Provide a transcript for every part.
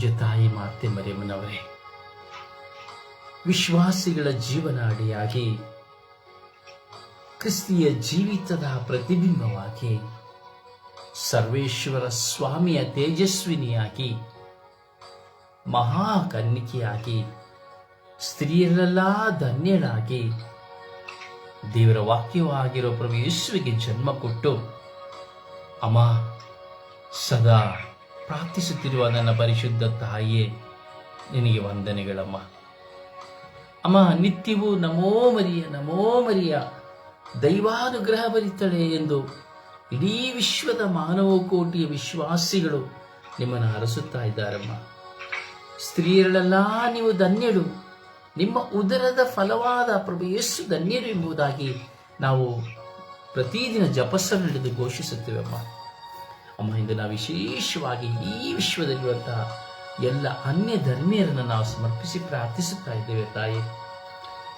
ಪೂಜ್ಯ ತಾಯಿ ಮಾತೆ ಮರಿಯಮ್ಮನವರೇ, ವಿಶ್ವಾಸಿಗಳ ಜೀವನಾಡಿಯಾಗಿ, ಕ್ರಿಸ್ತಿಯ ಜೀವಿತದ ಪ್ರತಿಬಿಂಬವಾಗಿ, ಸರ್ವೇಶ್ವರ ಸ್ವಾಮಿಯ ತೇಜಸ್ವಿನಿಯಾಗಿ, ಮಹಾಕನ್ನಿಕೆಯಾಗಿ, ಸ್ತ್ರೀಯರೆಲ್ಲ ಧನ್ಯಳಾಗಿ, ದೇವರ ವಾಕ್ಯವಾಗಿರೋ ಪ್ರಭು ಯೇಸುವಿಗೆ ಜನ್ಮ ಕೊಟ್ಟು ಅಮ್ಮ, ಸದಾ ಪ್ರಾರ್ಥಿಸುತ್ತಿರುವ ನನ್ನ ಪರಿಶುದ್ಧ ತಾಯಿಯೇ, ನಿನಗೆ ವಂದನೆಗಳಮ್ಮ. ಅಮ್ಮ, ನಿತ್ಯವೂ ನಮೋ ಮರಿಯ ನಮೋ ಮರಿಯ. ದೈವಾನುಗ್ರಹ ಭರಿತಳೆ ಎಂದು ಇಡೀ ವಿಶ್ವದ ಮಾನವ ಕೋಟಿಯ ವಿಶ್ವಾಸಿಗಳು ನಿಮ್ಮನ್ನು ಹರಸುತ್ತಾ ಇದ್ದಾರಮ್ಮ. ಸ್ತ್ರೀಯರಳೆಲ್ಲ ನೀವು ಧನ್ಯಳು ನಿಮ್ಮ ಉದರದ ಫಲವಾದ ಪ್ರಭು ಯೇಸು ಧನ್ಯರು ಎಂಬುದಾಗಿ ನಾವು ಪ್ರತಿದಿನ ಜಪಸ್ಸನ್ನು ಹಿಡಿದು ಘೋಷಿಸುತ್ತೇವೆ ಅಮ್ಮ ಇಂದು ನಾವು ವಿಶೇಷವಾಗಿ ಈ ವಿಶ್ವದಲ್ಲಿರುವಂತಹ ಎಲ್ಲ ಅನ್ಯ ಧರ್ಮೀಯರನ್ನು ನಾವು ಸಮರ್ಪಿಸಿ ಪ್ರಾರ್ಥಿಸುತ್ತಾ ಇದ್ದೇವೆ ತಾಯಿ.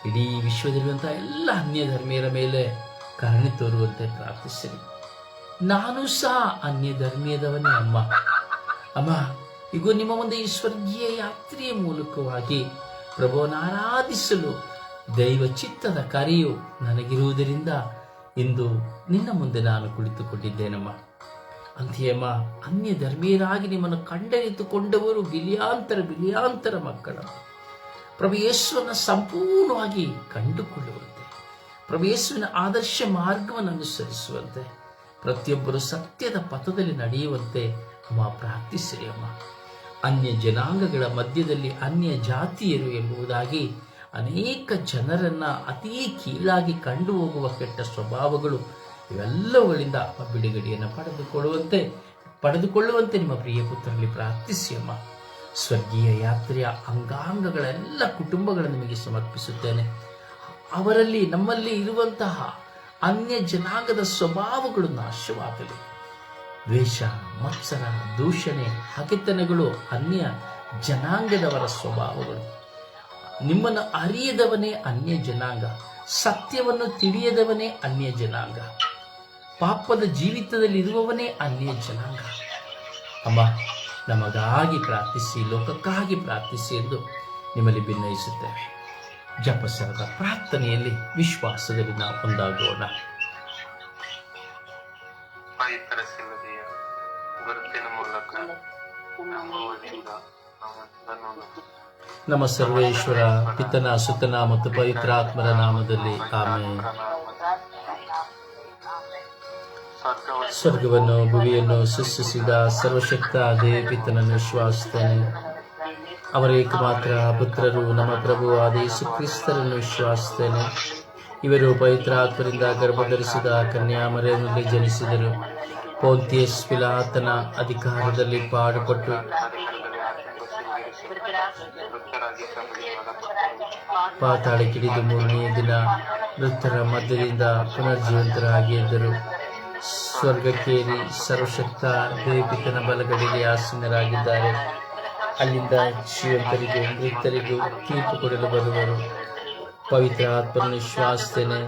ಇಡೀ ವಿಶ್ವದಲ್ಲಿರುವಂತಹ ಎಲ್ಲ ಅನ್ಯ ಧರ್ಮೀಯರ ಮೇಲೆ ಕರುಣೆ ತೋರುವಂತೆ ಪ್ರಾರ್ಥಿಸಿರಿ. ನಾನು ಸಹ ಅನ್ಯ ಧರ್ಮೀಯದವನೇ ಅಮ್ಮ. ಅಮ್ಮ ಈಗ ನಿಮ್ಮ ಮುಂದೆ ಈ ಸ್ವರ್ಗೀಯ ಯಾತ್ರೆಯ ಮೂಲಕವಾಗಿ ಪ್ರಭುವನ್ನು ಆರಾಧಿಸಲು ದೈವ ಚಿತ್ತದ ಕರೆಯು ನನಗಿರುವುದರಿಂದ ಇಂದು ನಿನ್ನ ಮುಂದೆ ನಾನು ಕುಳಿತುಕೊಂಡಿದ್ದೇನಮ್ಮ. ಅಂತೆಯಮ್ಮ ಅನ್ಯ ಧರ್ಮೀಯರಾಗಿ ನಿಮ್ಮನ್ನು ಕಂಡರಿತುಕೊಂಡವರು ಬಿಲಿಯಾಂತರ ಬಿಲಿಯಾಂತರ ಮಕ್ಕಳ. ಪ್ರಭು ಯೇಸುವನ್ನು ಸಂಪೂರ್ಣವಾಗಿ ಕಂಡುಕೊಳ್ಳುವಂತೆ ಪ್ರಭೇಶ್ವನ ಆದರ್ಶ ಮಾರ್ಗವನ್ನು ಅನುಸರಿಸುವಂತೆ, ಪ್ರತಿಯೊಬ್ಬರು ಸತ್ಯದ ಪಥದಲ್ಲಿ ನಡೆಯುವಂತೆ ಅಮ್ಮ ಪ್ರಾರ್ಥಿಸಿರಿ ಅನ್ಯ ಜನಾಂಗಗಳ ಮಧ್ಯದಲ್ಲಿ ಅನ್ಯ ಜಾತಿಯರು ಎಂಬುದಾಗಿ ಅನೇಕ ಜನರನ್ನು ಅತೀ ಕೀಳಾಗಿ ಕಂಡು ಹೋಗುವ ಕೆಟ್ಟ ಸ್ವಭಾವಗಳು ಇವೆಲ್ಲವುಗಳಿಂದ ಅಪ್ಪ ಬಿಡುಗಡೆಯನ್ನು ಪಡೆದುಕೊಳ್ಳುವಂತೆ ಪಡೆದುಕೊಳ್ಳುವಂತೆ ನಿಮ್ಮ ಪ್ರಿಯ ಪುತ್ರರಲ್ಲಿ ಪ್ರಾರ್ಥಿಸಿ ಅಮ್ಮ ಸ್ವರ್ಗೀಯ ಯಾತ್ರೆಯ ಅಂಗಾಂಗಗಳೆಲ್ಲ ಕುಟುಂಬಗಳನ್ನು ನಿಮಗೆ ಸಮರ್ಪಿಸುತ್ತೇನೆ. ಅವರಲ್ಲಿ ನಮ್ಮಲ್ಲಿ ಇರುವಂತಹ ಅನ್ಯ ಜನಾಂಗದ ಸ್ವಭಾವಗಳು ನಾಶವಾಗಲಿ. ದ್ವೇಷ, ಮತ್ಸರ, ದೂಷಣೆ, ಹಗೆತನಗಳು ಅನ್ಯ ಜನಾಂಗದವರ ಸ್ವಭಾವಗಳು. ನಿಮ್ಮನ್ನು ಅರಿಯದವನೇ ಅನ್ಯ ಜನಾಂಗ, ಸತ್ಯವನ್ನು ತಿಳಿಯದವನೇ ಅನ್ಯ ಜನಾಂಗ. ಪಾಪದ ಜೀವಿತದಲ್ಲಿ ಇರುವವನೇ ಅನ್ಯ ಜನಾಂಗ. ಅಮ್ಮ ನಮಗಾಗಿ ಪ್ರಾರ್ಥಿಸಿ ಲೋಕಕ್ಕಾಗಿ ಪ್ರಾರ್ಥಿಸಿ ಎಂದು ನಿಮ್ಮಲ್ಲಿ ಭಿನ್ನಯಿಸುತ್ತೇವೆ ಜಪಸರದ ಪ್ರಾರ್ಥನೆಯಲ್ಲಿ ವಿಶ್ವಾಸದಲ್ಲಿ ನಾವು ಒಂದಾಗೋಣ. ನಮ್ಮ ಸರ್ವೇಶ್ವರ ಪಿತನ ಸುತನ ಮತ್ತು ಪವಿತ್ರಾತ್ಮರ ನಾಮದಲ್ಲಿ ಆಮೇಲೆ ಸ್ವರ್ಗವನ್ನು, ಭುವಿಯನ್ನು ಸೃಷ್ಟಿಸಿದ ಸರ್ವಶಕ್ತ ದೇವಿತನನ್ನು ವಿಶ್ವಾಸಿಸ್ತೇನೆ ಅವರ ಏಕಮಾತ್ರ ಪುತ್ರರು ನಮ್ಮ ಪ್ರಭು ಯೇಸು ಕ್ರಿಸ್ತರನ್ನು ವಿಶ್ವಾಸಿಸ್ತೇನೆ ಇವರು ಪವಿತ್ರಾತ್ಮರಿಂದ ಗರ್ಭಧರಿಸಿದ ಕನ್ಯಾಮರೆಯಲ್ಲಿ ಜನಿಸಿದರು. ಪೋಂತಿಯಸ್ ಪಿಲಾತನ ಅಧಿಕಾರದಲ್ಲಿ ಪಾಡುಪಟ್ಟು. ಪಾತಾಳಿ ಕಿಡಿದು ಪಾತಾಳಕ್ಕಿಳಿದು ಮೂರನೆಯ ದಿನ ಮೃತರ ಮಧ್ಯದಿಂದ ಪುನರ್ಜೀವಂತರಾಗಿ ಎದ್ದರು. ಸ್ವರ್ಗಕ್ಕೇರಿ ಸರ್ವಶಕ್ತ ದೇವಿತನ ಬಲಗಡೆಗೆ ಆಸೀನರಾಗಿದ್ದಾರೆ. ಅಲ್ಲಿಂದ ಜೀವಂತರಿಗೂ ಮೃತರಿಗೂ ತೀರ್ಪು ಕೊಡಲು ಬರುವರು. ಪವಿತ್ರ ಆತ್ಮನ ವಿಶ್ವಾಸಿಸ್ತೇನೆ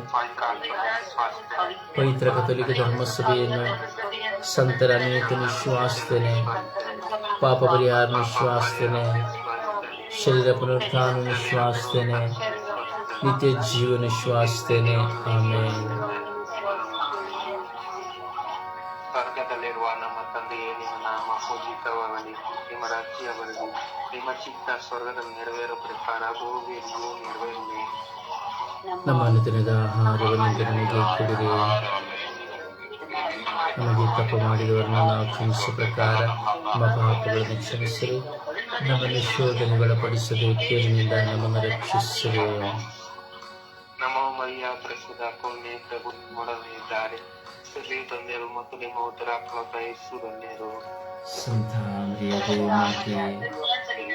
ಪವಿತ್ರ ಕಥೋಲಿಕ ಧರ್ಮಸಭೆಯನ್ನು ಸಂತರ ಅನೇಕನ ವಿಶ್ವಾಸಿಸ್ತೇನೆ ಪಾಪ ಪರಿಹಾರನ ವಿಶ್ವಾಸಿಸ್ತೇನೆ ಶರೀರ ಪುನರುತ್ಥಾನ ವಿಶ್ವಾಸಿಸ್ತೇನೆ ನಿತ್ಯ ಜೀವನ ವಿಶ್ವಾಸಿಸ್ತೇನೆ ಆಮೇಲೆ ನಿಮ್ಮ ಚಿತ್ತ ಸ್ವರ್ಗದಲ್ಲಿ ನೆರವೇರೋ ಪ್ರಕಾರ ಭೂಮಿಯಲ್ಲಿಯೂ ನೆರವೇರಲಿ. ನಮ್ಮ ಅನುದಿನದ ಆಹಾರವನ್ನು ನಮಗೆ ಕೊಡಿರಿ. ನಮಗೆ ತಪ್ಪು ಮಾಡಿದವರನ್ನು ನಾವು ಕ್ಷಮಿಸುವ ಪ್ರಕಾರ ನಮ್ಮ ಪಾಪಗಳನ್ನು ಕ್ಷಮಿಸಿರಿ. ನಮ್ಮನ್ನು ಶೋಧನೆಗಳ ಪಡಿಸದೆ ಕೇಳಿನಿಂದ ನಮ್ಮನ್ನು ರಕ್ಷಿಸಿರಿ. ನಮೋ ಮಯ್ಯ ಪ್ರಸಿದ್ಧ ಪುಣ್ಯ ಪ್ರಭು ಮೊಡಲಿದ್ದಾರೆ ಸ್ತ್ರೀ ಧನ್ಯರು ಮತ್ತು ನಿಮ್ಮ ಉತ್ತರಾತ್ಮ ಯೇಸು ಧನ್ಯರು ಸಂತ ಮರಿಯ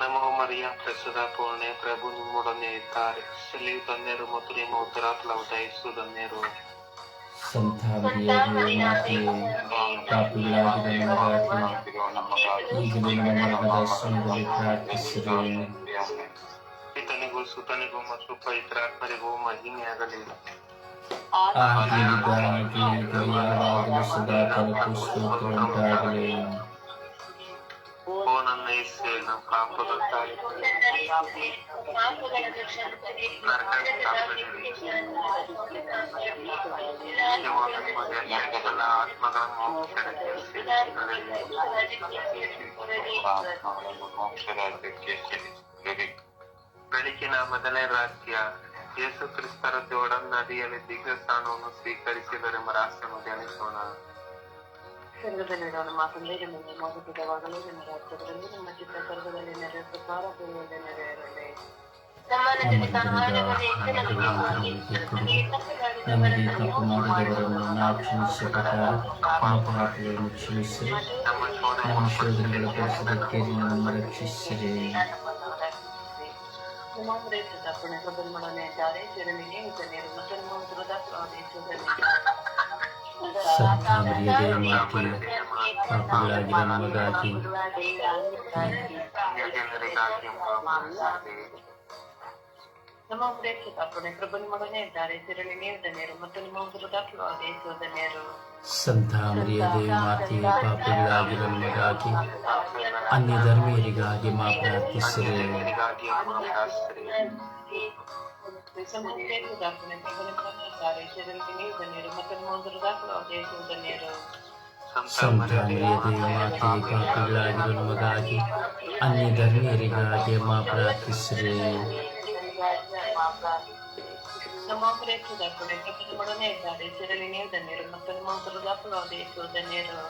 ನಮೋ ಮರಿಯ ಪ್ರಸುದ ಪೂರ್ಣೆ ಪ್ರಭು ನಿಮ್ಮೊಡನೆ ಇದ್ದಾರೆ ಸ್ತ್ರೀ ಧನ್ಯರು ಮತ್ತು ನಿಮ್ಮ ಉತ್ತರ ಫಲವು ದಯಸು ಧನ್ಯರು ಸಂತ ಮರಿಯದೇ ಮಾತೆಯೇ ಪಾಪಿಗಳಾಗಿರೋ ನಮಗಾಗಿ ಈಗಲೂ ನಮ್ಮ ಮರಣದ ಸಮಯದಲ್ಲಿ ಪ್ರಾರ್ಥಿಸಿರಿ ಪಿತನಿಗೂ ಸುತನಿಗೂ ಮತ್ತು ಪವಿತ್ರಾತ್ಮರಿಗೂ ಮಹಿಮೆಯಾಗಲಿ ಆಗಿದ್ದ ಹಾಗೆ ಈಗ ಯಾವಾಗಲೂ ಸದಾ ಕಾಲಕ್ಕೂ ಸ್ತೋತ್ರ ಉಂಟಾಗಲಿ ಓ ನನ್ನ ಯೇಸುವೆ, ನನ್ನ ಪಾಪದ ತಾಯಿ ನರಕಕ್ಕೆ ತಾಪಡಿರಿ. ನಿಜವಾದ ನಿಮ್ಮದೇ ಎಲ್ಲ ಆತ್ಮಗಳನ್ನು ಮೋಕ್ಷಕ್ಕೆ ಸೇರಿಸಿರಿ. ಬೆಳಕಿನ ಮೊದಲನೇ ರಾಜ್ಯ ಯೇಸು ಕ್ರಿಸ್ತರ ಜೋಡನ್ ನದಿಯಲ್ಲಿ ದಿವ್ಯ ಸ್ಥಾನವನ್ನು ಸ್ವೀಕರಿಸಿದರೆಂಬ ರಹಸ್ಯವನ್ನು ಧ್ಯಾನಿಸೋಣ ಸ್ವರ್ಗದಲ್ಲಿರುವ ನಮ್ಮ ತಂದೆಗೆ ನಿಮ್ಮ ಮೋಸವಾಗಲು ನಿಮ್ಮ ರಾಜ್ಯದಲ್ಲಿ ನಿಮ್ಮ ಚಿತ್ತ ಸ್ವರ್ಗದಲ್ಲಿ ನೆರೆಯ ಪ್ರಕಾರ ಭೂಮಿಯಲ್ಲಿ ನೆರೆಯಿರಲಿ ನಮಗೆ ತಪ್ಪು ಮಾಡಿದವರನ್ನು ನಾವು ಕ್ಷಮಿಸುವ ಪ್ರಕಾರ ನಮ್ಮ ಪಾಪಗಳನ್ನು ಕ್ಷಮಿಸಿ ನಮ್ಮ ನಮ್ಮ ಶೋಧನೆ ಶೋಧನೆಗಳ ಪರಿಸರಕ್ಕೆ ನಮ್ಮ ರಕ್ಷಿಸಿರಿ ನಮ್ಮ ಪ್ರಯತ್ನದ ಪುಣ್ಯ ಪ್ರಬಲಮೊಡನೆ ಇದ್ದಾರೆ ಚಿರನಿಗೆ ನೀರು ಮತ್ತು ನಿಮ್ಮ ಉತ್ತರದ ಆದೇಶದಲ್ಲಿ ಸಂತ ಮರಿಯದೇ ಮಾತೆ ಪಾಪಿಗಳಾಗಿರೋ ನಮಗಾಗಿ ಜನರಿಗಾಗಿ ಪ್ರಾರ್ಥಿಸಿರಿ. ನಮ್ಮ ಪ್ರಯತ್ನದ ಪುಣ್ಯ ಪ್ರಬಲಮೊಡನೆ ಇದ್ದಾರೆ ಚಿರನಿ ನೀವು ಧನ್ಯರು ಮತ್ತು ನಿಮ್ಮ ಉತ್ತರದ ಆದೇಶ ಧನ್ಯರು ಸಂತ ಮರಿಯದೇ ಮಾತೆ ಪಾಪಿಗಳಾಗಿರೋ ನಮಗಾಗಿ ಅನ್ಯ ಧರ್ಮೀಯರಿಗಾಗಿ ಮಾ ಪ್ರಾರ್ಥಿಸಿರಿ ಜನರಿಗಾಗಿ ಪ್ರಾರ್ಥಿಸಿರಿ. ನಮ್ಮ ಪ್ರಯತ್ನದ ಪುಣ್ಯ ಪ್ರಬಲಮೊಡನೆ ಇದ್ದಾರೆ ಚಿರನಿ ನೀವು ಧನ್ಯರು ಮತ್ತು ನಿಮ್ಮ ಉತ್ತರದ ಆದೇಶ ಧನ್ಯರು ಸಂತ ಮರಿಯದೇ ಮಾತೆ ಪಾಪಿಗಳಾಗಿರೋ ನಮಗಾಗಿ ಅನ್ಯ ಧರ್ಮೀಯರಿಗಾಗಿ ಮಾ ಪ್ರಾರ್ಥಿಸಿರಿ ನಮ್ಮ ಪ್ರಯತ್ನದ ಪುಣ್ಯ ಪ್ರಬಲಮೊಡನೆ ಇದ್ದಾರೆ ಚಿರನಿ ನೀವು ಧನ್ಯರು ಮತ್ತು ನಿಮ್ಮ ಉತ್ತರದ ಆದೇಶ ಧನ್ಯರು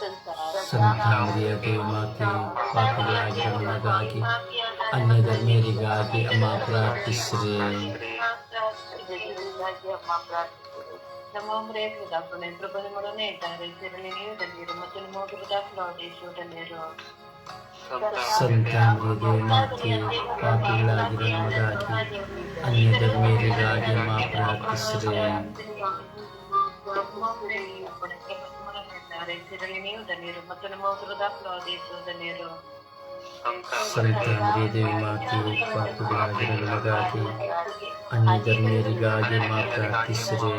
संत लांगरिया के माथे पापिया धर्म लगा के अन्य धर्म रिगा के अमापरा तिसरे संतान हृदय माथे पापिला धर्म लगा के अन्य धर्म रिगा के अमापरा तिसरे ಅನ್ಯ ಧರ್ಮೀಯರಿಗಾಗಿ ಅಮ್ಮ ಪ್ರಾರ್ಥಿಸಿರಿ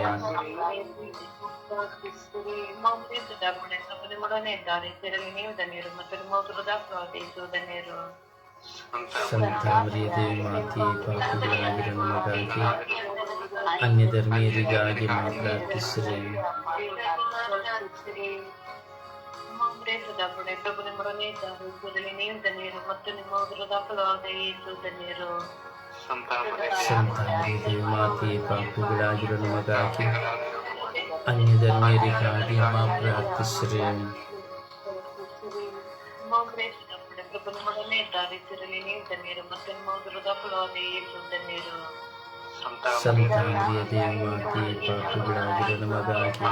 ಚಿರನಿ ನೀವು ಧನ್ಯರು ಮತ್ತು ನಮ್ಮ ಉತ್ತರದ ಆದೇಶ ಧನ್ಯರು ಸಂತ ಮರಿಯದೇ ಮಾತೆ ಪಾಪಿಗಳಾಗಿರೋ ನಮಗಾಗಿ ಅನ್ಯ ಧರ್ಮೀಯರಿಗಾಗಿ ಅಮ್ಮ ಪ್ರಾರ್ಥಿಸಿರಿ ಮೊಡನೆ ಇದ್ದಾರೆ ಚಿರನಿ ನೀವು ಧನ್ಯರು ಮತ್ತು ನಿಮ್ಮ ಉತ್ತರದ ಆದೇಶ ಧನ್ಯರು ಸಂತ ಮರಿಯದೇ ಮಾತೆ ಪಾಪಿಗಳಾಗಿರೋ ನಮಗಾಗಿ ಅನ್ಯ ಧರ್ಮೀಯರಿಗಾಗಿ ಅಮ್ಮ ಪ್ರಾರ್ಥಿಸಿರಿ ಮೊಡನೆ ಇದ್ದಾರೆ ಚಿರನಿ ನೀವು ಧನ್ಯರು ಮತ್ತು ನಿಮ್ಮ ಉತ್ತರದ ಆದೇಶ ಧನ್ಯರು ಸಂತ ಮರಿಯದೇ ಮಾತೆ ಪಾಪಿಗಳಾಗಿರೋ ನಮಗಾಗಿ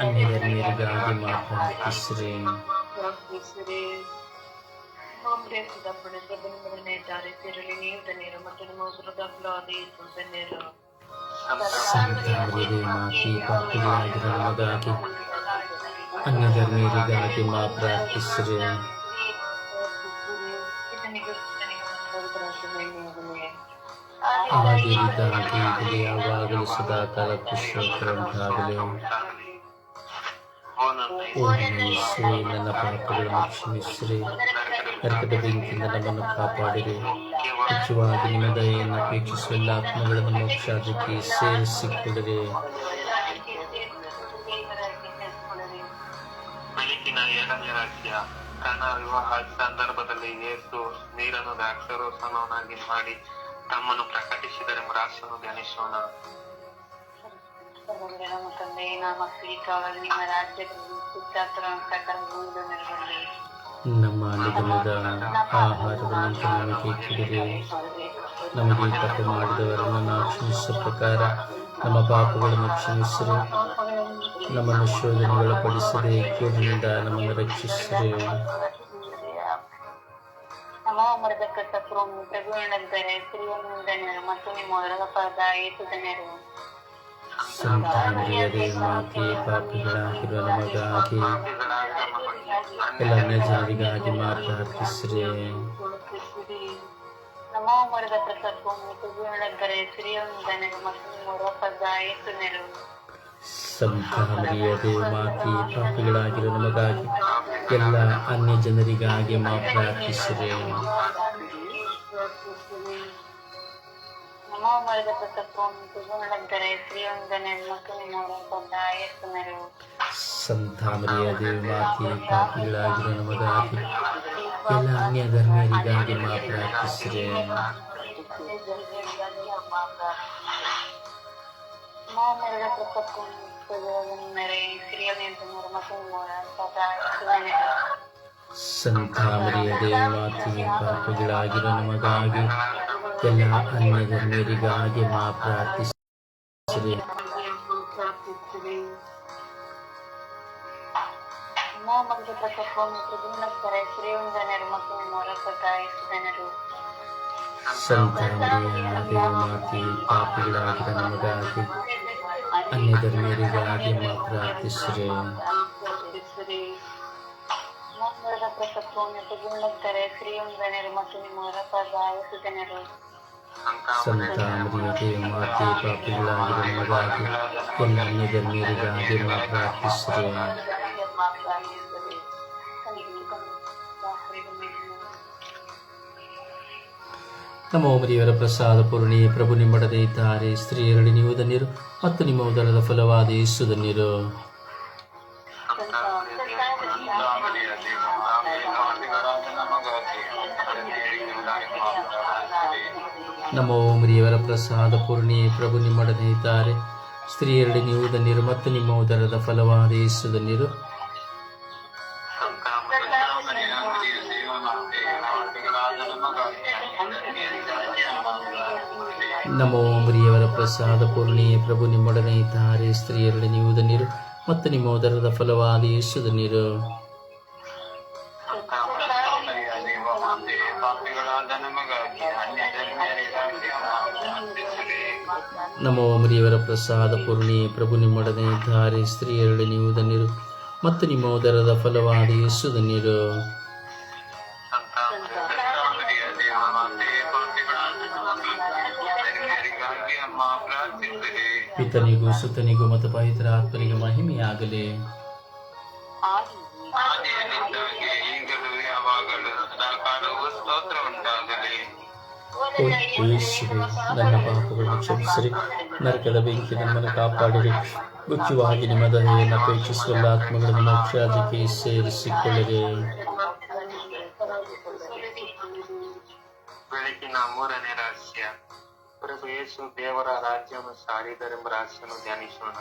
ಅನ್ಯ ಧರ್ಮೀಯರಿಗಾಗಿ ಅಮ್ಮ ಪ್ರಾರ್ಥಿಸಿರಿ ಮೊಡನೆ ಇದ್ದಾರೆ ಚಿರನಿ ನೀವು ಧನ್ಯರು ಮತ್ತು ನಿಮ್ಮ ಉತ್ತರದ ಆದೇಶ ಧನ್ಯರು ಸಂತ ಮರಿಯದೇ ಮಾತೆ ಪಾಪಿಗಳಾಗಿರೋ ನಮಗಾಗಿ ಅನ್ಯ ಧರ್ಮೀಯರಿಗಾಗಿ ಅಮ್ಮ ಪ್ರಾರ್ಥಿಸಿರಿ ಹಾಗೆ ಈಗಲೇ ಯಾವಾಗಲೂ ಸದಾ ಕಾಲಕ್ಕೂ ಸ್ತೋತ್ರ ಉಂಟಾಗಲಿ ಓ ನನ್ನ ಪಾಪಗಳನ್ನು ಕ್ಷಮಿಸಿರಿ. ನರಕದ ಬೆಂಕಿಯಿಂದ ನಮ್ಮನ್ನು ಕಾಪಾಡಿರಿ. ನಿಜವಾಗಿ ನಿಮ್ಮ ದಯೆಯನ್ನು ಅಪೇಕ್ಷಿಸುವ ಎಲ್ಲ ಆತ್ಮಗಳನ್ನು ಮೋಕ್ಷಾದಕ್ಕೆ ಸೇರಿಸಿಕೊಳ್ಳಿರಿ. ರಾಜ್ಯ ಕಾನ ವಿವಾಹ ಸಂದರ್ಭದಲ್ಲಿ ಏಸು ನೀರನ್ನು ದ್ರಾಕ್ಷಾರಸವನ್ನಾಗಿ ಮಾಡಿ ತಮ್ಮನ್ನು ಪ್ರಕಟಿಸಿದರೆಂಬ ರಹಸ್ಯವನ್ನು ಧ್ಯಾನಿಸೋಣ ನಮ್ಮ ತಂದೆ ನಮ್ಮ ಸ್ವೀಕಾರದಲ್ಲಿ ನಿಮ್ಮ ರಾಜ್ಯದಲ್ಲಿ ಸಿದ್ಧಾಂತರ ಪ್ರಕಾರ ಭೂಮಿಲು ನೆರವೇರಲಿ ನಮ್ಮ ನಿಗಮದ ಆಹಾರವನ್ನು ನಮಗೆ ಕಿಡಿರಿ ನಮಗೆ ತಪ್ಪು ಮಾಡಿದವರನ್ನು ನಾವು ಕ್ಷಮಿಸುವ ಪ್ರಕಾರ ನಮ್ಮ ಪಾಪಗಳನ್ನು ಕ್ಷಮಿಸಿರಿ ನಮ್ಮನ್ನು ಶೋಧನೆಗೊಳಪಡಿಸದೆ ಕೇಡಿನಿಂದ ನಮ್ಮನ್ನು ರಕ್ಷಿಸಿರಿ ನಮೋ ಮರದಕ್ಕ ಸಕ್ರಮ್ ಪ್ರಭುವಿನಂದರೆ ಸ್ತ್ರೀಯೊಂದನೆ ಮತ್ತು ನಿಮ್ಮ ಹೊರದ ಪದ ಏಸು ಧನ್ಯರು ಸಂತ ಮರಿಯದೇ ಮಾತೆ ಪಾಪಿಗಳಾಗಿರುವ ನಮಗಾಗಿ ಎಲ್ಲ ಜನರಿಗಾಗಿ ಮಾ ಪ್ರಾರ್ಥಿಸ್ರೆ ನಮೋ ಮರದ ಪ್ರಸಕ್ರಮ್ ಪ್ರಭುವಿನಂದರೆ ಸ್ತ್ರೀಯೊಂದನೆ ಮತ್ತು ನಿಮ್ಮ ಹೊರದ ಪದ ಏಸು ನೆರು ಸಂತ ಮರಿಯದೇ ಮಾತೆ ಪಾಪಿಗಳಾಗಿರುವ ನಮಗಾಗಿ ಎಲ್ಲ ಅನ್ಯ ಜನರಿಗಾಗಿ ಮಾ ಪ್ರಾರ್ಥಿಸ್ರೆ ನಮೋ ಮರದ ಪ್ರಸಕ್ರಮ್ ಪ್ರಭುವಿನಂದರೆ ಸ್ತ್ರೀಯೊಂದನೆ ಮತ್ತು ನಿಮ್ಮ ಹೊರದ ಪದ ಏಸು ನೆರು ಸಂತ ಮರಿಯದೇ ಮಾತೆ ಪಾಪಿಗಳಾಗಿರುವ ನಮಗಾಗಿ ಎಲ್ಲ ಅನ್ಯ ಧರ್ಮೀಯರಿಗಾಗಿ ಮಾ ಪ್ರಾರ್ಥಿಸ್ರೆ ಮಾಮರದ ಪ್ರಸಕ್ಕೊಂದರೆ ಸ್ತ್ರೀಯೊಂದನೆ ಮತ್ತು ನಿಮ್ಮ ಹೊರದ ಪದ ಏಸು ನೆರು ಸಂತ ಮರಿಯದೇ ಮಾತೆ ಪಾಪಿಗಳಾಗಿರುವ ನಮಗಾಗಿ ಎಲ್ಲ ಅನ್ಯ ಧರ್ಮೀಯರಿಗಾಗಿ ಮಾ ಪ್ರಾರ್ಥಿಸ್ರೆ ಮೊಹಮ್ಮದ್ ಪ್ರಸಕ್ಕೊಂಡು ಪ್ರತಿದಿನಕ್ಕರೆ ಶ್ರೀವಂದನರು ಮತ್ತು ನಿಮ್ಮ ಹೊರಪಟ್ಟ ಎಷ್ಟು ಜನರು ಸಂತ ಮರಿಯದೇ ಮಾತೆ సంతానమాకి పాపిలాకి ధనముగాకి అన్ని ధర్మీరిగాకి మా ప్రార్థిశ్రే సంతానమాకి మాకి పాపిలాకి ధనముగాకి కొన్ని అన్ని ధర్మీరిగాకి మా ప్రార్థిశ్రే ಮರಿಯವರ ಪ್ರಸಾದ ಪೂರ್ಣಿ, ಪ್ರಭು ನಿಮ್ಮಡದೆ ಇದ್ದಾರೆ. ಸ್ತ್ರೀಯರಲ್ಲಿ ನೀವು ಧನ್ಯರು ಮತ್ತು ನಿಮ್ಮ ಉದರದ ಫಲವಾದ ಯೇಸು ಧನ್ಯರು. ನಮೋ ಮರಿಯವರ ಪ್ರಸಾದ ಪೂರ್ಣಿ, ಪ್ರಭು ನಿಮ್ಮಡದೆ ಇದ್ದಾರೆ. ಸ್ತ್ರೀಯರಲ್ಲಿ ನೀವು ಧನ್ಯರು ಮತ್ತು ನಿಮ್ಮ ಉದರದ ಫಲವಾದ ಯೇಸು ಧನ್ಯರು. ನಮೋ ಮರಿಯವರ ಪ್ರಸಾದ ಪೂರ್ಣಿ, ಪ್ರಭು ನಿಮ್ಮೊಡನೆ ಇದ್ದಾರೆ, ಸ್ತ್ರೀಯರಲ್ಲಿ ನೀವು ನೀರು ಮತ್ತು ನಿಮ್ಮ ಉದರದ ಫಲವಾದ ಯೇಸುದ ನೀರು ನಮೋ ಮರಿಯವರ ಪ್ರಸಾದ ಪೂರ್ಣಿ, ಪ್ರಭು ನಿಮ್ಮೊಡನೆ ಇದ್ದಾರೆ, ಸ್ತ್ರೀಯರಲ್ಲಿ ನೀವು ನೀರು ಮತ್ತು ನಿಮ್ಮ ಉದರದ ಫಲವಾದ ಯೇಸುದ ಧನ್ಯರು ಪಿತನಿಗೂ ಸುತನಿಗೂ ಮತ್ತು ಪವಿತ್ರ ಆತ್ಮನಿಗೆ ಮಹಿಮೆಯಾಗಲಿ. ನನ್ನ ಪಾಪಗಳನ್ನು ಕ್ಷಮಿಸಿರಿ. ನರಕದ ಬೆಂಕಿ ನಮ್ಮನ್ನು ಕಾಪಾಡಿರಿ. ಮುಖ್ಯವಾಗಿ ನಿಮ್ಮ ದಯೆಯನ್ನು ಅಪೇಕ್ಷಿಸುವ ಆತ್ಮಗಳನ್ನು ಮೋಕ್ಷಾದಿಗೆ ಸೇರಿಸಿಕೊಳ್ಳಿರಿ. ಬೆಳಕಿನ ಮೂರನೇ ರಹಸ್ಯ. ಪ್ರಭು ಯೇಸು ದೇವರ ರಾಜ್ಯವನ್ನು ಸಾರಿದರೆಂಬ ರಹಸ್ಯವನ್ನು ಧ್ಯಾನಿಸೋಣ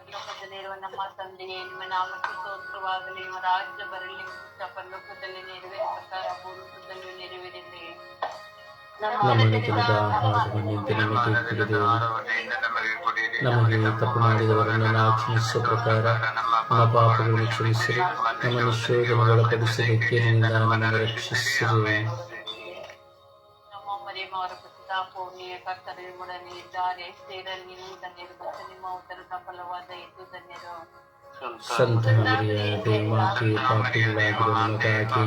ಪರಲೋಕದಲ್ಲಿರುವ ನಮ್ಮ ತಂದೆಯೇ ನಿಮ್ಮ ನಾಮಕ್ಕೆ ಸ್ತೋತ್ರವಾಗಲಿ ನಿಮ್ಮ ರಾಜ್ಯ ಬರಲಿ ನಿಮ್ಮ ಇಷ್ಟ ಪರಲೋಕದಲ್ಲಿ ನೆರವೇರಿದ ಪ್ರಕಾರ ಭೂಲೋಕದಲ್ಲೂ ನೆರವೇರಿದೆ ನಮ್ಮ ನಿತ್ಯದ ಆಹಾರವನ್ನು ಇಂದು ನಮಗೆ ಕೊಡಿದೆ ನಮಗೆ ಕೊಡಿರಿ ನಮಗೆ ತಪ್ಪು ಮಾಡಿದವರನ್ನು ನಾವು ಕ್ಷಮಿಸುವ ಪ್ರಕಾರ ನಮ್ಮ ಪಾಪಗಳನ್ನು ಕ್ಷಮಿಸಿರಿ ನಮ್ಮ ನಿಶೋಧನೆ ಒಳಪಡಿಸದೆ ಕೇಳಿನಿಂದ ನಮ್ಮನ್ನು ರಕ್ಷಿಸಿರಿ ನಮ್ಮ ಮರಿಯಮ್ಮವರ ಪ್ರಸಿದ್ಧ ಪೂರ್ಣಿಯ ಕರ್ತರು ನಿಮ್ಮೊಡನೆ ಇದ್ದಾರೆ ಸ್ತ್ರೀಯರಲ್ಲಿ ನೀವು ಧನ್ಯರು ಮತ್ತು ನಿಮ್ಮ ಉತ್ತರದ ಫಲವಾದ ಎದ್ದು ಧನ್ಯರು ಸಂತ ಮರಿಯ ದೇವಮಾತೆ ಪಾಪಿಗಳಾಗಿರುವ ನಮಗಾಗಿ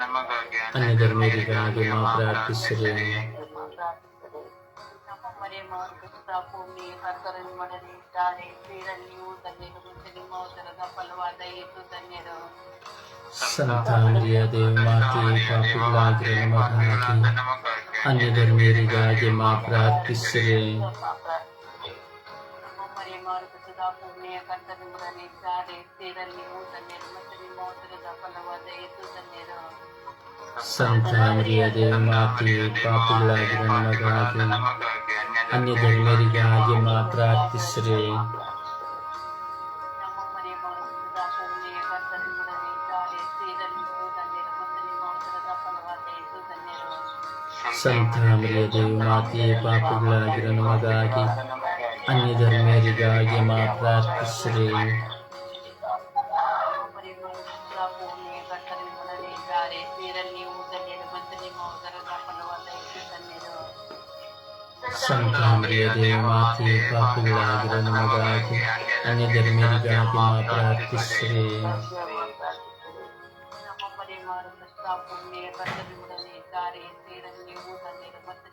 ನಮಗಾಗಿ ಅನ್ಯ ಧರ್ಮೀಯರಿಗಾಗಿ ನಾವು ಪ್ರಾರ್ಥಿಸಿರಿ ನಮ್ಮ ಮರಿಯಮ್ಮವರ ಪ್ರಸಿದ್ಧ ಪೂರ್ಣಿಯ ಕರ್ತರು ನಿಮ್ಮೊಡನೆ ಇದ್ದಾರೆ ಸ್ತ್ರೀಯರಲ್ಲಿ ನೀವು ಧನ್ಯರು ಮತ್ತು ನಿಮ್ಮ ಉತ್ತರದ ಫಲವಾದ ಎದ್ದು ಧನ್ಯರು ಸಂತ ಮರಿಯ ದೇವಮಾತೆ ಪಾಪಿಗಳಾಗಿರುವ ನಮಗಾಗಿ ಅನ್ಯ ಧರ್ಮೀಯರಿಗಾಗಿ ಮಾ ಪ್ರಾರ್ಥಿಸಿರಿ ನಮ್ಮ ಮರಿಯಮ್ಮವರ ಪ್ರಸಿದ್ಧ ಪೂರ್ಣಿಯ ಕರ್ತರು ನಿಮ್ಮೊಡನೆ ಇದ್ದಾರೆ ಸ್ತ್ರೀಯರಲ್ಲಿ ನೀವು ಧನ್ಯರು ಮತ್ತು ನಿಮ್ಮ ಉತ್ತರದ ಫಲವಾದ ಎದ್ದು ಧನ್ಯರು ಸಂತ ಮರಿಯ ದೇವಮಾತೆ ಪಾಪಿಗಳಾಗಿರುವ ನಮಗಾಗಿ ಅನ್ಯ ಧರ್ಮೀಯರಿಗಾಗಿ ಮಾ ಪ್ರಾರ್ಥಿಸಿರಿ ನಮ್ಮ ಮರಿಯ ಮರುಹುಟ್ಟಿದ ಪೂರ್ಣಿಯ ಕರ್ತನಿಂದಲೇ ಇದ್ದಾರೆ ಸ್ತ್ರೀಯರಲ್ಲಿ ನೀವು ಧನ್ಯರು ಮತ್ತು ನಿಮ್ಮ ಉತ್ತರದ ಫಲವಾದ ಯೇಸು ಧನ್ಯರು ಸಂತ ಮರಿಯ ದೇವಮಾತೆ ಪಾಪಿಗಳಾಗಿರುವ ನಮಗಾಗಿ ಅನ್ಯ ಮಾತ್ರ ಮಾ ಸ್ತ್ರೀಯರಲ್ಲಿ ನೀವು ಧನ್ಯರು ಮತ್ತು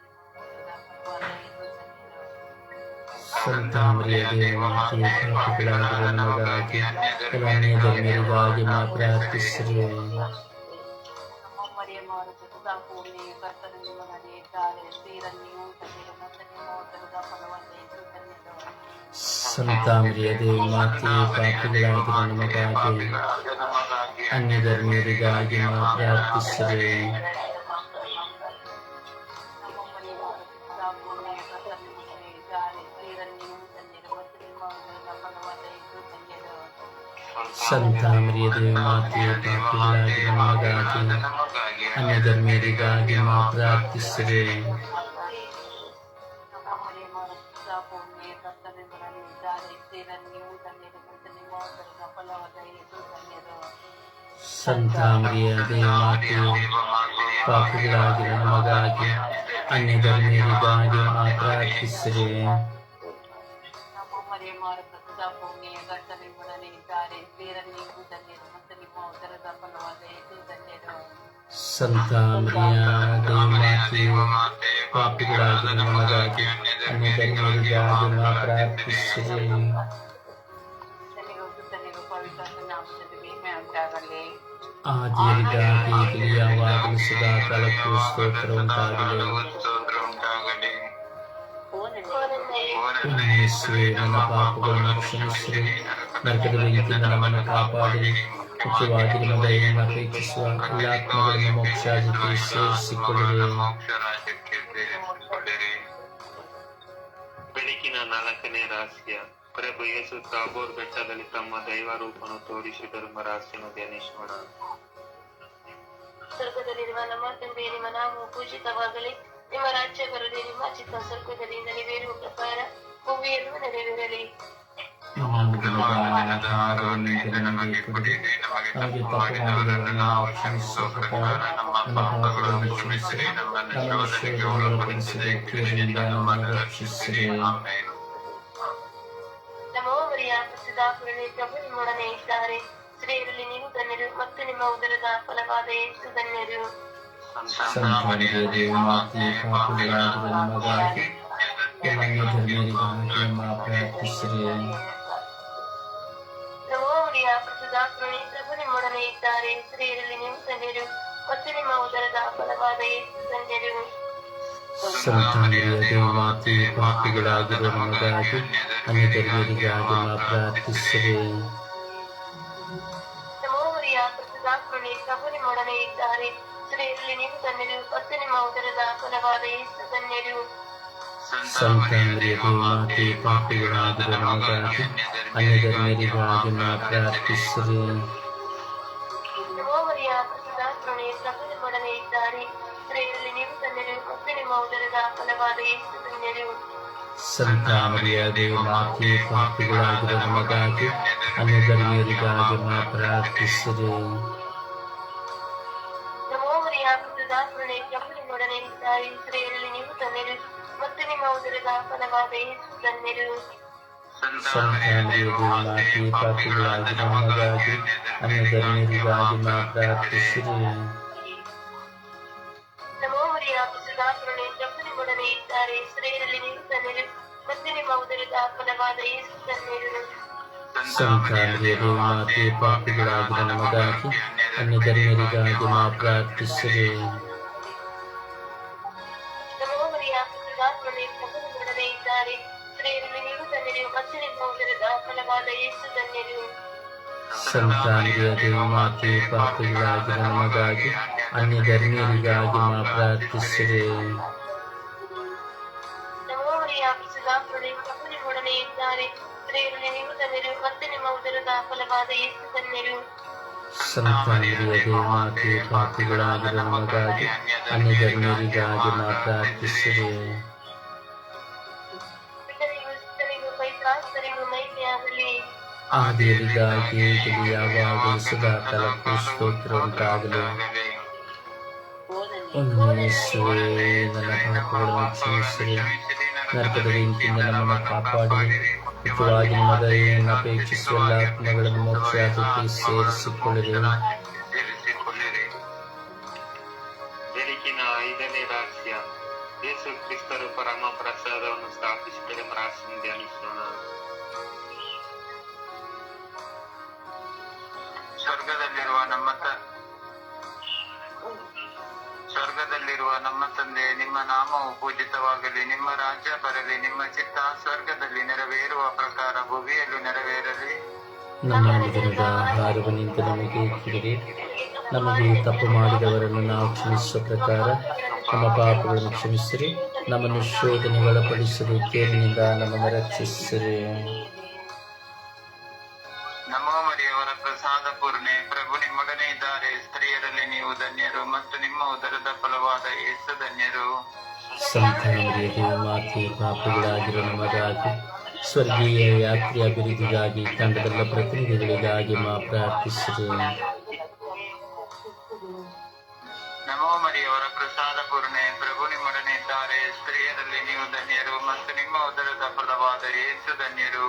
ಸಂತಾಮರಿಯ ದೇವಮಾತೆ ಪಾಪಿಗಳಾಗಿರೋ ನಮಗಾಗಿ ಅನ್ಯ ಧರ್ಮೀಯರಿಗಾಗಿ ಮಾ ಪ್ರಾರ್ಥಿಸಿರಿ ನಮ್ಮ ಮರಿಯಮಾರ ಪ್ರಸ್ತಾಪ ಪುಣ್ಯ ಕರ್ತನಿಗುಡನೆ ಇದ್ದಾರೆ ಸ್ತ್ರೀಯರಲ್ಲಿ ನೀವು ಧನ್ಯರು ಮತ್ತು ನಿಮ್ಮ ಉದರದ ಫಲವನ್ನು ಯೇಸು ಧನ್ಯರು ಸಂತಾಮರಿಯ ದೇವಮಾತೆ ಪಾಪಿಗಳಾಗಿರೋ ನಮಗಾಗಿ ಅನ್ಯ ಧರ್ಮೀಯರಿಗಾಗಿ ಮಾ ಪ್ರಾರ್ಥಿಸಿರಿ ನಮ್ಮ ಮರಿಯಮಾರ ಪ್ರಸ್ತಾಪ ಪುಣ್ಯ ಕರ್ತನಿಗುಡನೆ ಸ್ತ್ರೀಯರಲ್ಲಿ ನೀವು ಧನ್ಯರು ಮತ್ತು ನಿಮ್ಮ ಉದರದ ಫಲವಾದ ಯೇಸು ಧನ್ಯರು ಸಂತಾಮರಿಯ ದೇವಮಾತೆ ಪಾಪಿಗಳಾಗಿರೋ ನಮಗಾಗಿ ಅನ್ಯ ಧರ್ಮೀಯರಿಗಾಗಿ ಮಾ ಪ್ರಾರ್ಥಿಸಿರಿ ಆದಿಯರಿಗಾಗಿ ಈಗಲೂ ಯಾವಾಗಲೂ ಸದಾ ಕಾಲಕ್ಕೂ ಸ್ತೋತ್ರ ಉಂಟಾಗಲಿ ಯೇಸುವೆ ನನ್ನ ಪಾಪಗಳನ್ನು ಕ್ಷಮಿಸಿರಿ ನರಕದ ಬೆಂಕಿಯಿಂದ ನಮ್ಮನ್ನು ಕಾಪಾಡಿರಿ ಮುಖ್ಯವಾಗಿ ನಿಮ್ಮ ದಯೆಯನ್ನು ಅಪೇಕ್ಷಿಸುವ ಎಲ್ಲ ಆತ್ಮಗಳನ್ನು ಮೋಕ್ಷಾದಿಗೆ ಸೇರಿಸಿಕೊಳ್ಳಿರಿ ಬೆಳಕಿನ ನಾಲ್ಕನೇ ರಹಸ್ಯ ಪ್ರಭು ಯೇಸು ತಾಬೋರ್ ಬೆಟ್ಟದಲ್ಲಿ ತಮ್ಮ ದೈವ ರೂಪವನ್ನು ತೋರಿಸಿದ ರಹಸ್ಯವನ್ನು ಧ್ಯಾನಿಸೋಣ ಸ್ವರ್ಗದಲ್ಲಿರುವ ನಮ್ಮ ತಂದೆ ನಿಮ್ಮ ನಾಮವು ಪೂಜಿತವಾಗಲಿ ನಿಮ್ಮ ರಾಜ್ಯ ಬರಲಿ ನಿಮ್ಮ ಚಿತ್ತ ಸ್ವರ್ಗದಲ್ಲಿ ನೆರವೇರುವ ಪ್ರಕಾರ ಭೂಮಿಯಲ್ಲೂ ನೆರವೇರಲಿ ನಮ್ಮ ದಿನದ ಆಹಾರವನ್ನು ಇಂದು ನಮಗೆ ಕೊಡಿರಿ ನಮಗೆ ತಪ್ಪು ಮಾಡಿದವರನ್ನು ನಾವು ಕ್ಷಮಿಸುವ ಪ್ರಕಾರ ನಮ್ಮ ಪಾಪಗಳನ್ನು ಕ್ಷಮಿಸಿರಿ ನಮ್ಮನ್ನು ಶೋಧನೆಗೆ ಒಳಪಡಿಸದೆ ಕೀಳಿನಿಂದ ನಮ್ಮನ್ನು ರಕ್ಷಿಸಿರಿ ನಮೋ ಮರಿಯ ಪ್ರಸಿದ್ಧಾಪುರಣಿ ಪ್ರಭು ನಿಮ್ಮೊಡನೆ ಇದ್ದಾರೆ ಸ್ತ್ರೀಯರಲ್ಲಿ ನೀವು ಧನ್ಯರು ಮತ್ತು ನಿಮ್ಮ ಉದರದ ಫಲವಾದ ಯೇಸು ಧನ್ಯರು ಸಂತಾನದ ದೇವಮಾತೆ ಪಾಪಗಳಾಗಿರುವ ನಮಗಾಗಿ ಅನ್ಯ ಧರ್ಮೀಯರಿಗಾಗಿ ಮಾ ಪ್ರಾರ್ಥಿಸಿರಿ ನಮೋ ಮರಿಯ ಪ್ರಸಿದ್ಧಾಪುರಣಿ ಪ್ರಭು ನಿಮ್ಮೊಡನೆ ಇದ್ದಾರೆ ಸ್ತ್ರೀಯರಲ್ಲಿ ನೀವು ಧನ್ಯರು ಮತ್ತು ನಿಮ್ಮ ಉದರದ ಫಲವಾದ ಯೇಸು ಧನ್ಯರು ಸಂತಾನದ ದೇವಮಾತೆ ಪಾಪಿಗಳಾಗಿರುವ ನಮಗಾಗಿ ಅನ್ಯ ಧರ್ಮೀಯರಿಗಾಗಿ ಮಾ ಪ್ರಾರ್ಥಿಸಿರಿ ಪ್ರಭು ನಿಮ್ಮೊಡನೆ ಇದ್ದಾರೆ ಸ್ತ್ರೀಯರಲ್ಲಿ ನೀವು ಧನ್ಯರು ಮತ್ತು ನಿಮ್ಮ ಉದರದ ಫಲವಾದ ಯೇಸು ಧನ್ಯರು ಸಂತಾನದ ದೇವಮಾತೆ ಪಾಪಿಗಳಾಗಿರುವ ನಮಗಾಗಿ ಅನ್ಯ ಧರ್ಮೀಯರಿಗಾಗಿ ಮಾ ಪ್ರಾರ್ಥಿಸಿರಿ ನಮೋ ಮರಿಯ ಪ್ರಸಿದ್ಧಾತ್ಮನೆ ಪ್ರಭು ನಿಮ್ಮೊಡನೆ ಇದ್ದಾರೆ ಸ್ತ್ರೀಯರಲ್ಲಿ ನೀವು ಧನ್ಯರು ಮತ್ತು ನಿಮ್ಮ ಉದರದ ಫಲವಾದ ಯೇಸು ಧನ್ಯರು ಸಂತಾನದ ದೇವಮಾತೆ ಪಾಪಿಗಳಾಗಿರುವ ನಮಗಾಗಿ ಅನ್ಯ ಧರ್ಮೀಯರಿಗಾಗಿ ಮಾ ಪ್ರಾರ್ಥಿಸಿರಿ ನಿಮ್ಮೊಡನೆ ಇದ್ದಾರೆ ಸ್ತ್ರೀಯರಲ್ಲಿ ನೀವು ಧನ್ಯರು ಮತ್ತು ನಿಮ್ಮ ಉದರದ ಫಲವಾದ ಯೇಸು ಧನ್ಯರು ಸಂತಾನದ ದೇವಮಾತೆ ಪಾಪಿಗಳಾಗಿರುವ ನಮಗಾಗಿ ಅನ್ಯ ಧರ್ಮೀಯರಿಗಾಗಿ ಮಾ ಪ್ರಾರ್ಥಿಸಿರಿ ನಮೋ ಮರಿಯ ಪ್ರಸಿದ್ಧಾತ್ಮನೆ ಪ್ರಭು ನಿಮ್ಮೊಡನೆ ಇದ್ದಾರೆ ಸ್ತ್ರೀಯರಲ್ಲಿ ನೀವು ಧನ್ಯರು ಮತ್ತು ನಿಮ್ಮ ಉದರದ ಫಲವಾದ ಯೇಸು ಧನ್ಯರು ಸಂತಾನದ ದೇವಮಾತೆ ಪಾಪಿಗಳಾಗಿರುವ ನಮಗಾಗಿ ಅನ್ಯ ಧರ್ಮೀಯರಿಗಾಗಿ ಸಂತಾನದ ದೇವಮಾತೆ ಪಾಪಿಗಳಾಗಿ ನಮಗಾಗಿ ಅನ್ಯ ಧರ್ಮೀಯರಿಗಾಗಿ ಮಾ ಪ್ರಾರ್ಥಿಸಿದೆ ಸಂತಾನದ ದೇವಮಾತೆ ಪಾಪಿಗಳಾಗಿರುವ ನಮಗಾಗಿ ಅನ್ಯ ಧರ್ಮೀಯರಿಗಾಗಿ ಮಾ ಪ್ರಾರ್ಥಿಸಿರಿ. ಆದಿಯರಿಗಾಗಿ ಈಗಲೂ ಯಾವಾಗಲೂ ಸದಾ ತಲಕ್ಕೂ ಸ್ತೋತ್ರ ಉಂಟಾಗಲಿ. ಒಂದು ಯೇಸುವೇ ನನ್ನ ಪಾಪಗಳನ್ನು ಕ್ಷಮಿಸಿರಿ ನರಕದ ಬೆಂಕಿಯಿಂದ ನಮ್ಮನ್ನು ಕಾಪಾಡಿ. ಮುಖ್ಯವಾಗಿ ನಿಮ್ಮ ದಯೆಯನ್ನು ಅಪೇಕ್ಷಿಸುವ ಆತ್ಮಗಳನ್ನು ಸೇರಿಸಿಕೊಳ್ಳಿರಿ. ಬೆಳಕಿನ ಐದನೇ ರಹಸ್ಯ ಯೇಸು ಕ್ರಿಸ್ತರು ಪರಮ ಪ್ರಸಾದವನ್ನು ಸ್ಥಾಪಿಸಿದರೆ ರಹಸ್ಯ ಧ್ಯಾನಿಸೋಣ ಸ್ವರ್ಗದಲ್ಲಿರುವ ನಮ್ಮ ಸ್ವರ್ಗದಲ್ಲಿರುವ ನಮ್ಮ ತಂದೆ, ನಿಮ್ಮ ನಾಮವು ಪೂಜಿತವಾಗಲಿ, ನಿಮ್ಮ ರಾಜ್ಯ ಬರಲಿ, ನಿಮ್ಮ ಚಿತ್ತ ಸ್ವರ್ಗದಲ್ಲಿ ನೆರವೇರುವ ಪ್ರಕಾರ ಭುವಿಯಲ್ಲೂ ನೆರವೇರಲಿ. ನಮ್ಮ ಅನುದಿನದ ಆಹಾರವನ್ನಿಂದ ನಮಗೆ ಕೊಡಿರಿ ನಮಗೆ ತಪ್ಪು ಮಾಡಿದವರನ್ನು ನಾವು ಕ್ಷಮಿಸುವ ಪ್ರಕಾರ ನಮ್ಮ ಪಾಪಗಳನ್ನು ಕ್ಷಮಿಸಿರಿ. ನಮ್ಮನ್ನು ಶೋಧನೆಗೆ ಒಳಪಡಿಸಲು ಕೇಳಿನಿಂದ ನಮ್ಮನ್ನು ರಕ್ಷಿಸಿರಿ. ಪೂರ್ಣೆ ಪ್ರಭು ನಿಮ್ಮೊಡನೆ ಇದ್ದಾರೆ ಸ್ತ್ರೀಯರಲ್ಲಿ ನೀವು ಧನ್ಯರು ಮತ್ತು ನಿಮ್ಮ ಉದರದ ಫಲವಾದ ಯೇಸು ಧನ್ಯರು. ಮಾತೆ ಪಾಪಗಳಾಗಿರೋ ನಮಗಾಗಿ ಸ್ವರ್ಗೀಯ ಯಾತ್ರೆಯ ಅಭಿವೃದ್ಧಿಗಾಗಿ ತಂಡದ ಪ್ರತಿನಿಧಿಗಳಿಗಾಗಿ ಮಾ ಪ್ರಾರ್ಥಿಸಿರಿ. ನಮೋ ಮರಿಯವರ ಪ್ರಸಾದ ಪೂರ್ಣೆ ಪ್ರಭು ನಿಮ್ಮೊಡನೆ ಇದ್ದಾರೆ ಸ್ತ್ರೀಯರಲ್ಲಿ ನೀವು ಧನ್ಯರು ಮತ್ತು ನಿಮ್ಮ ಉದರದ ಫಲವಾದ ಯೇಸು ಧನ್ಯರು.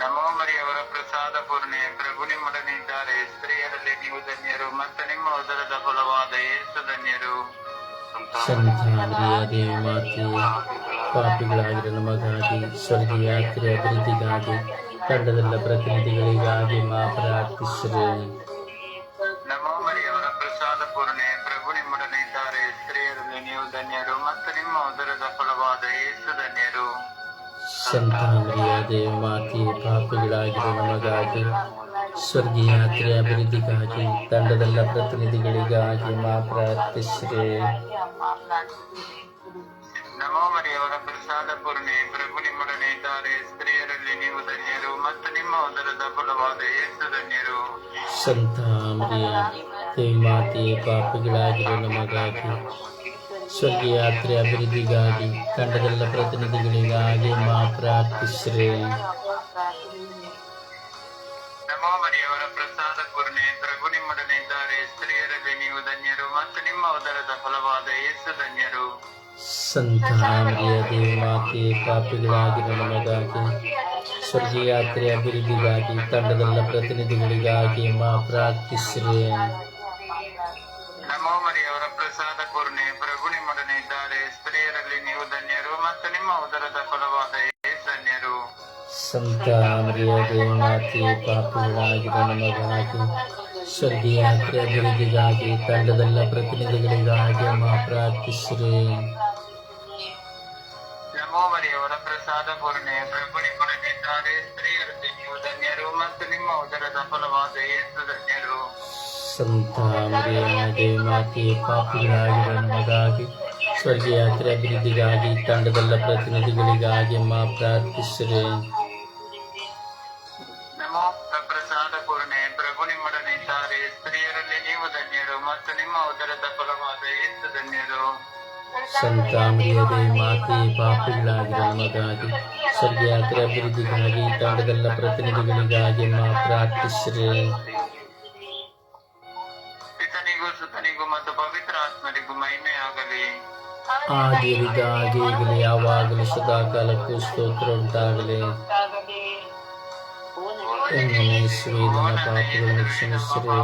ನಮೋ ಮರಿಯವರ ಪ್ರಸಾದ ಪೂರ್ಣೆ ಪ್ರಭು ನಿಮ್ಮೊಡನೆ ಇದ್ದಾರೆ ಸ್ತ್ರೀಯರಲ್ಲಿ ನೀವು ಧನ್ಯರು ಮತ್ತು ನಿಮ್ಮ ಉದರದ ಫಲವಾದ ಏಸು ಧನ್ಯರು. ದೇವಿ ಮಾತೆ ಪಾಪಿಗಳಾಗಿರೋ ನಮಗಾಗಿ ಸ್ವರ್ಗೀಯ ಯಾತ್ರೆಯ ಅಭಿವೃದ್ಧಿಗಾಗಿ ತಂಡದಲ್ಲ ಪ್ರತಿನಿಧಿಗಳಿಗಾಗಿ ಮಾ ಪ್ರಾರ್ಥಿಸಿರಿ. ನಮೋ ಮರಿಯವರ ಪ್ರಸಾದ ಪೂರ್ಣೆ ಪ್ರಭು ನಿಮ್ಮೊಡನೆ ಇದ್ದಾರೆ ಸ್ತ್ರೀಯರಲ್ಲಿ ನೀವು ಧನ್ಯರು ಮತ್ತು ನಿಮ್ಮ ಉದರದ ಫಲವಾದ ಏಸು ಧನ್ಯರು. ಸಂತಾನಮರಿಯ ದೇವಿ ಪಾಪಿಗಳಾಗಿರುವ ಪಾಪಿಗಳಾಗಿರೋ ನಮಗಾಗಿ ಸ್ವರ್ಗೀಯ ಯಾತ್ರೆ ಅಭಿವೃದ್ಧಿಗಾಗಿ ತಂಡದಲ್ಲ ಪ್ರತಿನಿಧಿಗಳಿಗಾಗಿ ಮಾ ಪ್ರಾರ್ಥಿಸಿರಿ. ನಮೋ ಮರಿಯವರ ಪ್ರಸಾದ ಪೂರ್ಣೆ ಪ್ರಭು ನಿಮ್ಮೊಡನೆ ಇದ್ದಾರೆ. ಸ್ತ್ರೀಯರಲ್ಲಿ ನೀವು ಧನ್ಯರು ಮತ್ತು ನಿಮ್ಮ ಉದರದ ಫಲವಾದ ಏಸು ಧನ್ಯರು. ಸಂತಾಮರಿಯ ದೇವಿ ಮಾತೆ ಪಾಪಿಗಳಾಗಿರೋ ನಮಗಾಗಿ ಸ್ವರ್ಗೀಯ ಯಾತ್ರೆ ಅಭಿವೃದ್ಧಿಗಾಗಿ ತಂಡದೆಲ್ಲ ಪ್ರತಿನಿಧಿಗಳಿಗಾಗಿ ಮಾ ಪ್ರಾರ್ಥಿಸ್ರೇ. ನಮೋ ಮರಿಯವರ ಪ್ರಸಾದ ಪೂರ್ಣೆ ಪ್ರಭು ನಿಮ್ಮೊಡನೆ ಇದ್ದಾರೆ. ಸ್ತ್ರೀಯರಲ್ಲಿ ನೀವು ಧನ್ಯರು ಮತ್ತು ನಿಮ್ಮ ಉದರದ ಫಲವಾದ ಯೇಸು ಧನ್ಯರು. ಸಂತಾಮರಿಯ ದೇವಿ ಮಾತೆ ಪಾಪಿಗಳಾಗಿರೋ ನಮಗಾಗಿ ಸ್ವರ್ಗೀಯ ಯಾತ್ರೆ ಅಭಿವೃದ್ಧಿಗಾಗಿ ತಂಡದಲ್ಲ ಪ್ರತಿನಿಧಿಗಳಿಗಾಗಿ ಮಾ ಪ್ರಾರ್ಥಿಸಿರಿ. ಉದರದ ಫಲವಾದ ಯೇಸು ಧನ್ಯರು ಸಂತಾಮರಿಯ ದೇವಿ ಮಾತೆ ಪಾಪಿಗಳಾಗಿರೋ ನಮಗಾಗಿ ಸ್ವರ್ಗೀಯ ಯಾತ್ರೆ ಅಭಿವೃದ್ಧಿಗಾಗಿ ತಂಡದ ಪ್ರತಿನಿಧಿಗಳಿಗಾಗಿ ಮಾ ಪ್ರಾರ್ಥಿಸಿರಿ ನಮೋ ಮರಿಯವರ ಪ್ರಸಾದ ಪೂರ್ಣೆ ಪ್ರಭು ನಿಮ್ಮೊಡನೆ ಇದ್ದಾರೆ ಸ್ತ್ರೀಯರಲ್ಲಿ ನೀವು ಧನ್ಯರು ಮತ್ತು ನಿಮ್ಮ ಉದರದ ಫಲವಾದ ಯೇಸು ಧನ್ಯರು ಸಂತಾಮರಿಯ ದೇವಿ ಮಾತೆ ಪಾಪಿಗಳಾಗಿರೋ ನಮಗಾಗಿ ಸ್ವರ್ಗೀಯ ಯಾತ್ರೆ ಅಭಿವೃದ್ಧಿಗಾಗಿ ತಂಡದಲ್ಲ ಪ್ರತಿನಿಧಿಗಳಿಗಾಗಿ ಮಾ ಪ್ರಾರ್ಥಿಸಿರಿ. ಯೇಸು ಧನ್ಯರು ಮಾತಿ ಪಾಪಿಗಳಾಗಿರೋ ನಮಗಾಗಿ. ಸ್ವರ್ಗೀಯ ಯಾತ್ರೆ ಅಭಿವೃದ್ಧಿಗಾಗಿ ತಂಡದ ಪ್ರತಿನಿಧಿಗಳಿಗಾಗಿ ಮಾ ಪ್ರಾರ್ಥಿಸಿರಿ. ಹಾಗೆ ಯಾವಾಗಲೂ ಯಾವಾಗಲೂ ಸದಾಕಾಲಕ್ಕೂ ಸ್ತೋತ್ರ ಉಂಟಾಗಲಿ ನನ್ನ ಪಾಪಗಳನ್ನು ಕ್ಷಮಿಸಿರಿ.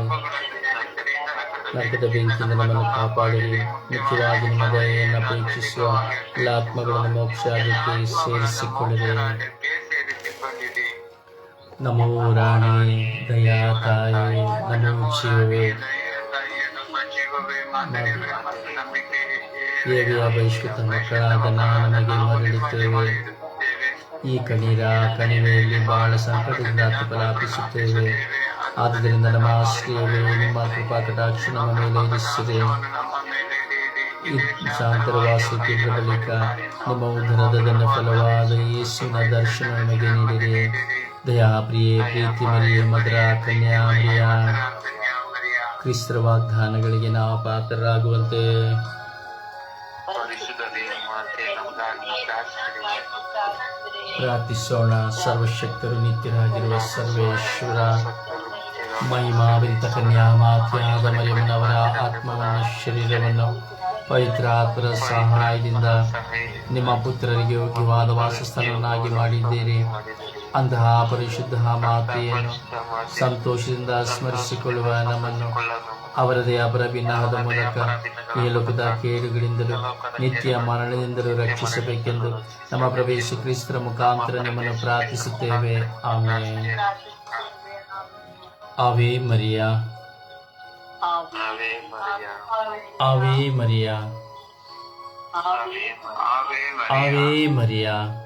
ನರಕದ ಬೆಂಕಿಯಿಂದ ನಮ್ಮನ್ನು ಕಾಪಾಡಿರಿ. ಮುಖ್ಯವಾಗಿ ನಿಮ್ಮ ದಯೆಯನ್ನು ಅಪೇಕ್ಷಿಸುವ ಎಲ್ಲ ಆತ್ಮಗಳನ್ನು ಮೋಕ್ಷಾದಿಕ್ಕೆ ಸೇರಿಸಿಕೊಳ್ಳಿರಿ. ಸೇರಿಸಿಕೊಂಡಿರಿ ನಮೋ ರಾಣಿ, ದಯಾ ತಾಯಿ, ನಮೋ ಜೀವವೇ. ದೇವಿಯ ಬಹಿಷ್ಕೃತ ಮಕ್ಕಳಾದ ನಾವು ನಮಗೆ ಮರಳುತ್ತೇವೆ ಈ ಕಣೀರ ಕಣಿವೆಯಲ್ಲಿ ಬಹಳ ಸಂಕಟದಿಂದ ಪ್ರಲಾಪಿಸುತ್ತೇವೆ ಆದ್ದರಿಂದ ನಮ್ಮ ಆಶ್ರಯಗಳು ನಿಮ್ಮ ಕೃಪಾ ಕಟಾಕ್ಷ ನಮ್ಮ ಮೇಲೆ ಇರಿಸಿದೆ. ಶಾಂತರವಾಸ ನಮ್ಮ ಬಳಿಕ ನಿಮ್ಮ ಉದರದ ಫಲವಾದ ಯೇಸುವಿನ ದರ್ಶನ ನಮಗೆ ದಯಾ ಪ್ರಿಯೆ, ಪ್ರೀತಿ ಮರಿಯ, ಮಧುರ ಕನ್ಯಾ ಕ್ರಿಸ್ತರ ವಾಗ್ದಾನಗಳಿಗೆ ನಾವು ಪಾತ್ರರಾಗುವಂತೆ. ಪ್ರಾರ್ಥಿಸೋಣ. ಸರ್ವಶಕ್ತರು ನಿತ್ಯರಾಗಿರುವ ಸರ್ವೇಶ್ವರ. ಮಹಿಮಾವೃತ ಕನ್ಯಾ ಮರಿಯಮ್ಮನವರ ಆತ್ಮವನ್ನು, ಶರೀರವನ್ನು ಪವಿತ್ರಾತ್ಮರ ಸಹಾಯದಿಂದ ನಿಮ್ಮ ಪುತ್ರರಿಗೆ ಯೋಗ್ಯವಾದ ವಾಸಸ್ಥಾನವನ್ನಾಗಿ ಮಾಡಿದ್ದೀರಿ. ಅಂತಹ ಪರಿಶುದ್ಧ ಮಾತೆಯನ್ನು ಸಂತೋಷದಿಂದ ಸ್ಮರಿಸಿಕೊಳ್ಳುವ ನಮ್ಮನ್ನು ಅವರದೇ ಬಿನ್ನಹದ ಮೂಲಕ ಈ ಲೋಕದ ಕೇಡುಗಳಿಂದಲೂ ನಿತ್ಯ ಮರಣದಿಂದಲೂ ರಕ್ಷಿಸಬೇಕೆಂದು ನಮ್ಮ ಪ್ರವೇಶ ಕ್ರಿಸ್ತರ ಮುಖಾಂತರ ನಮ್ಮನ್ನು ಪ್ರಾರ್ಥಿಸುತ್ತೇವೆ. ಆಮೇಲೆ ಅವೇ ಮರಿಯಾ. ಅವೇ ಮರಿಯ. ಅವೇ ಮರಿಯಾ.